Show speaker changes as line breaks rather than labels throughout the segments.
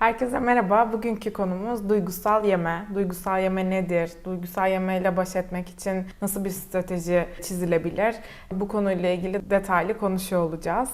Herkese merhaba. Bugünkü konumuz duygusal yeme. Duygusal yeme nedir? Duygusal yemeyle baş etmek için nasıl bir strateji çizilebilir? Bu konuyla ilgili detaylı konuşuyor olacağız.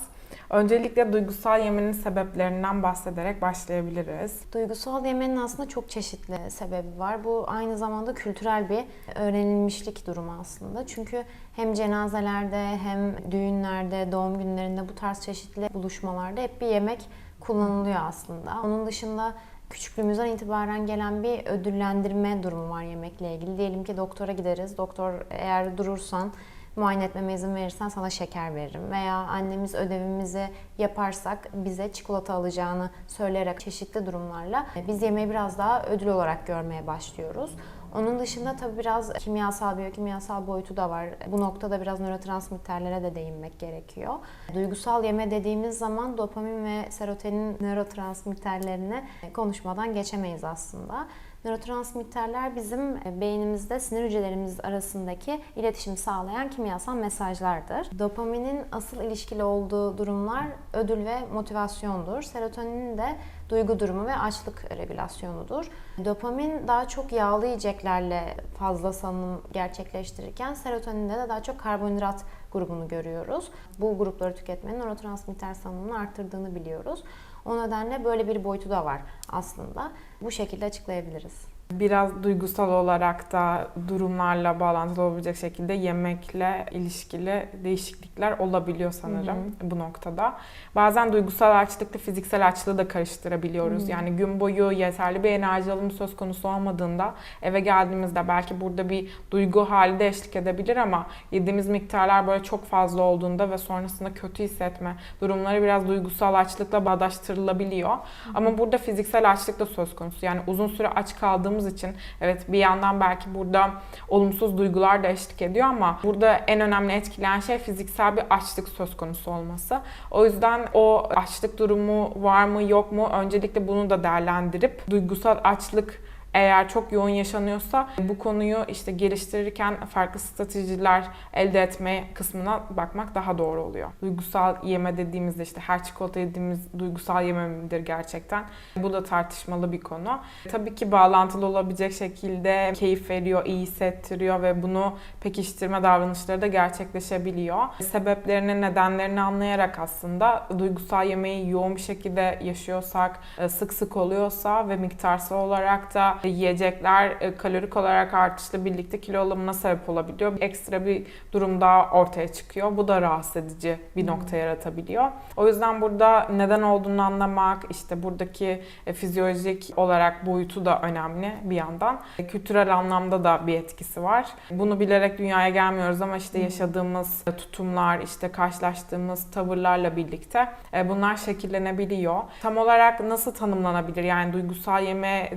Öncelikle duygusal yemenin sebeplerinden bahsederek başlayabiliriz.
Duygusal yemenin aslında çok çeşitli sebebi var. Bu aynı zamanda kültürel bir öğrenilmişlik durumu aslında. Çünkü hem cenazelerde hem düğünlerde, doğum günlerinde bu tarz çeşitli buluşmalarda hep bir yemek kullanılıyor aslında. Onun dışında küçüklüğümüzden itibaren gelen bir ödüllendirme durumu var yemekle ilgili. Diyelim ki doktora gideriz. Doktor eğer durursan muayene etmeme izin verirsen sana şeker veririm. Veya annemiz ödevimizi yaparsak bize çikolata alacağını söyleyerek çeşitli durumlarla biz yemeği biraz daha ödül olarak görmeye başlıyoruz. Onun dışında tabii biraz kimyasal, biyokimyasal boyutu da var. Bu noktada biraz nörotransmitterlere de değinmek gerekiyor. Duygusal yeme dediğimiz zaman dopamin ve serotonin nörotransmitterlerini konuşmadan geçemeyiz aslında. Nörotransmitterler bizim beynimizde sinir hücrelerimiz arasındaki iletişimi sağlayan kimyasal mesajlardır. Dopaminin asıl ilişkili olduğu durumlar ödül ve motivasyondur. Serotoninin de duygu durumu ve açlık regülasyonudur. Dopamin daha çok yağlı yiyeceklerle fazla salınım gerçekleştirirken serotoninde de daha çok karbonhidrat grubunu görüyoruz. Bu grupları tüketmenin nörotransmitter salınımını arttırdığını biliyoruz. O nedenle böyle bir boyutu da var aslında. Bu şekilde açıklayabiliriz.
Biraz duygusal olarak da durumlarla bağlantılı olabilecek şekilde yemekle ilişkili değişiklikler olabiliyor sanırım
Hı hı.
bu noktada. Bazen duygusal açlıkla fiziksel açlığı da karıştırabiliyoruz.
Hı hı.
Yani gün boyu yeterli bir enerji alımı söz konusu olmadığında eve geldiğimizde belki burada bir duygu hali de eşlik edebilir ama yediğimiz miktarlar böyle çok fazla olduğunda ve sonrasında kötü hissetme durumları biraz duygusal açlıkla bağdaştırılabiliyor. Ama burada fiziksel açlık da söz konusu. Yani uzun süre aç kaldığımız için evet bir yandan belki burada olumsuz duygular da eşlik ediyor ama burada en önemli etkileyen şey fiziksel bir açlık söz konusu olması. O yüzden o açlık durumu var mı yok mu öncelikle bunu da değerlendirip duygusal açlık eğer çok yoğun yaşanıyorsa bu konuyu işte geliştirirken farklı stratejiler elde etme kısmına bakmak daha doğru oluyor. Duygusal yeme dediğimizde işte her çikolata yediğimiz duygusal yeme midir gerçekten? Bu da tartışmalı bir konu. Tabii ki bağlantılı olabilecek şekilde keyif veriyor, iyi hissettiriyor ve bunu pekiştirme davranışları da gerçekleşebiliyor. Sebeplerini, nedenlerini anlayarak aslında duygusal yemeği yoğun bir şekilde yaşıyorsak, sık sık oluyorsa ve miktarsal olarak da yiyecekler e, kalorik olarak artışla birlikte kilo alımına sebep olabiliyor. Ekstra bir durum daha ortaya çıkıyor. Bu da rahatsız edici bir nokta yaratabiliyor. O yüzden burada neden olduğunu anlamak, işte buradaki e, fizyolojik olarak boyutu da önemli bir yandan. E, Kültürel anlamda da bir etkisi var. Bunu bilerek dünyaya gelmiyoruz ama işte yaşadığımız tutumlar, işte karşılaştığımız tavırlarla birlikte bunlar şekillenebiliyor. Tam olarak nasıl tanımlanabilir? Yani duygusal yeme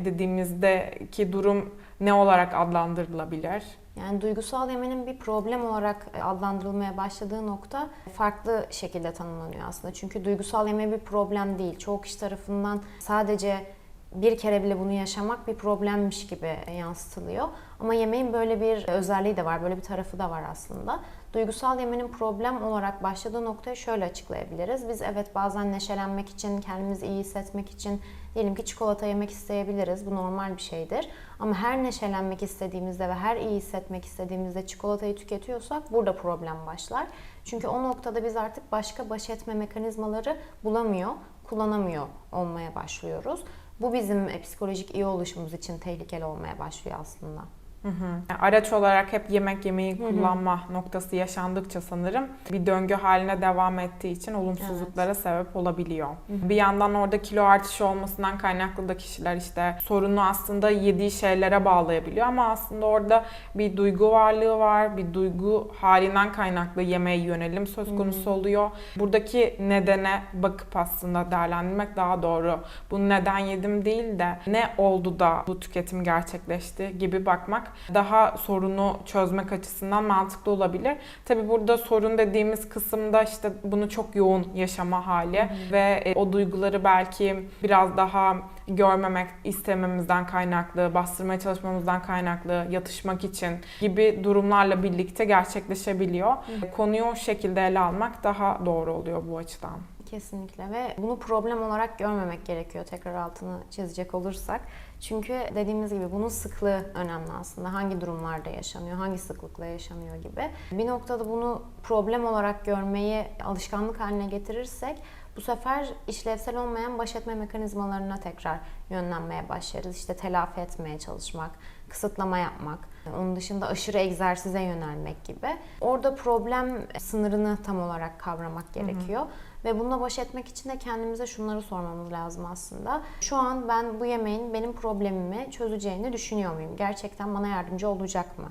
dediğimizdeki durum ne olarak adlandırılabilir?
Yani duygusal yemenin bir problem olarak adlandırılmaya başladığı nokta farklı şekilde tanımlanıyor aslında. Çünkü duygusal yeme bir problem değil. Çoğu kişi tarafından sadece bir kere bile bunu yaşamak bir problemmiş gibi yansıtılıyor. Ama yemeğin böyle bir özelliği de var, böyle bir tarafı da var aslında. Duygusal yemenin problem olarak başladığı noktayı şöyle açıklayabiliriz. Biz evet bazen neşelenmek için, kendimizi iyi hissetmek için diyelim ki çikolata yemek isteyebiliriz. Bu normal bir şeydir. Ama her neşelenmek istediğimizde ve her iyi hissetmek istediğimizde çikolatayı tüketiyorsak burada problem başlar. Çünkü o noktada biz artık başka baş etme mekanizmaları bulamıyor, kullanamıyor olmaya başlıyoruz. Bu bizim psikolojik iyi oluşumuz için tehlikeli olmaya başlıyor aslında.
Hı hı. Araç olarak hep yemek yemeyi kullanma noktası yaşandıkça sanırım bir döngü haline devam ettiği için olumsuzluklara sebep olabiliyor. Bir yandan orada kilo artışı olmasından kaynaklı da kişiler işte sorunu aslında yediği şeylere bağlayabiliyor ama aslında orada bir duygu varlığı var, bir duygu halinden kaynaklı yemeğe yönelim söz konusu oluyor. Buradaki nedene bakıp aslında değerlendirmek daha doğru. Bu neden yedim değil de ne oldu da bu tüketim gerçekleşti gibi bakmak daha sorunu çözmek açısından mantıklı olabilir. Tabi burada sorun dediğimiz kısımda işte bunu çok yoğun yaşama hali ve e, o duyguları belki biraz daha görmemek istememizden kaynaklı, bastırmaya çalışmamızdan kaynaklı, yatışmak için gibi durumlarla birlikte gerçekleşebiliyor. Konuyu o şekilde ele almak daha doğru oluyor bu açıdan.
Kesinlikle ve bunu problem olarak görmemek gerekiyor tekrar altını çizecek olursak. Çünkü dediğimiz gibi bunun sıklığı önemli aslında. Hangi durumlarda yaşanıyor, hangi sıklıkla yaşanıyor gibi. Bir noktada bunu problem olarak görmeyi alışkanlık haline getirirsek bu sefer işlevsel olmayan baş etme mekanizmalarına tekrar yönlenmeye başlarız. İşte telafi etmeye çalışmak, kısıtlama yapmak, onun dışında aşırı egzersize yönelmek gibi. Orada problem sınırını tam olarak kavramak gerekiyor. Ve bununla baş etmek için de kendimize şunları sormamız lazım aslında. Şu an ben bu yemeğin benim problemimi çözeceğini düşünüyor muyum? Gerçekten bana yardımcı olacak mı?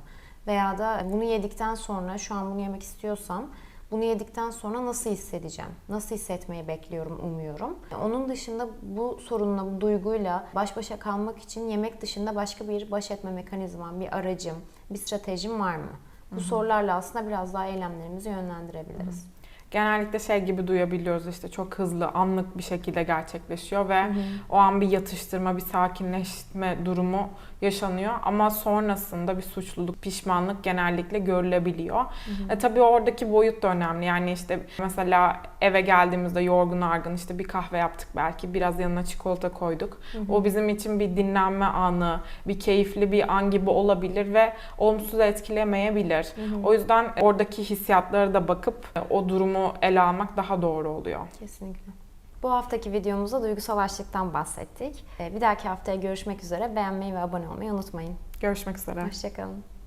Veya da bunu yedikten sonra şu an bunu yemek istiyorsam bunu yedikten sonra nasıl hissedeceğim? Nasıl hissetmeyi bekliyorum, umuyorum. Onun dışında bu sorunla, bu duyguyla baş başa kalmak için yemek dışında başka bir baş etme mekanizmam, bir aracım, bir stratejim var mı? Bu sorularla aslında biraz daha eylemlerimizi yönlendirebiliriz.
genellikle şey gibi duyabiliyoruz işte çok hızlı anlık bir şekilde gerçekleşiyor ve o an bir yatıştırma, bir sakinleşme durumu yaşanıyor ama sonrasında bir suçluluk, pişmanlık genellikle görülebiliyor. E tabii oradaki boyut da önemli. Yani işte mesela eve geldiğimizde yorgun argın işte bir kahve yaptık belki biraz yanına çikolata koyduk. O bizim için bir dinlenme anı, bir keyifli bir an gibi olabilir ve olumsuz etkilemeyebilir. O yüzden oradaki hissiyatlara da bakıp e, o durumu ele almak daha doğru oluyor.
Kesinlikle. Bu haftaki videomuzda duygusal açlıktan bahsettik. Ee, Bir dahaki haftaya görüşmek üzere. Beğenmeyi ve abone olmayı unutmayın.
Görüşmek üzere.
Hoşçakalın.